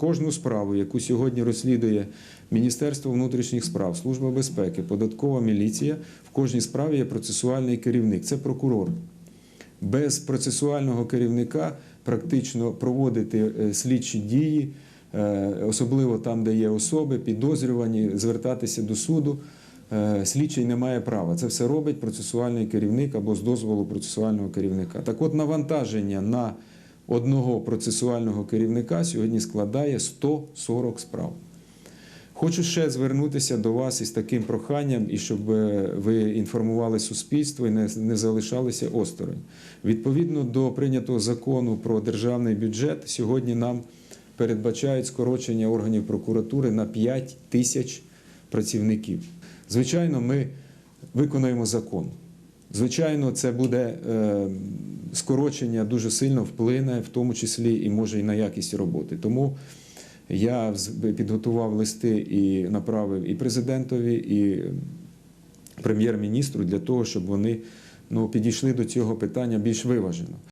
кожну справу, яку сьогодні розслідує Міністерство внутрішніх справ, Служба безпеки, податкова міліція, в кожній справі є процесуальний керівник. Це прокурор. Без процесуального керівника практично проводити е, слідчі дії, е, особливо там, де є особи, підозрювані, звертатися до суду. е, Слідчий не має права. Це все робить процесуальний керівник або з дозволу процесуального керівника. Так от навантаження на одного процесуального керівника сьогодні складає 140 справ. Хочу ще звернутися до вас із таким проханням, і щоб е, ви інформували суспільство і не, залишалися осторонь. Відповідно до прийнятого закону про державний бюджет, сьогодні нам передбачають скорочення органів прокуратури на 5 тисяч працівників. Звичайно, ми виконаємо закон. Звичайно, це буде е, скорочення дуже сильно вплине, в тому числі і може і на якість роботи. Тому я підготував листи і направив і президентові, і прем'єр-міністру для того, щоб вони ну, підійшли до цього питання більш виважено.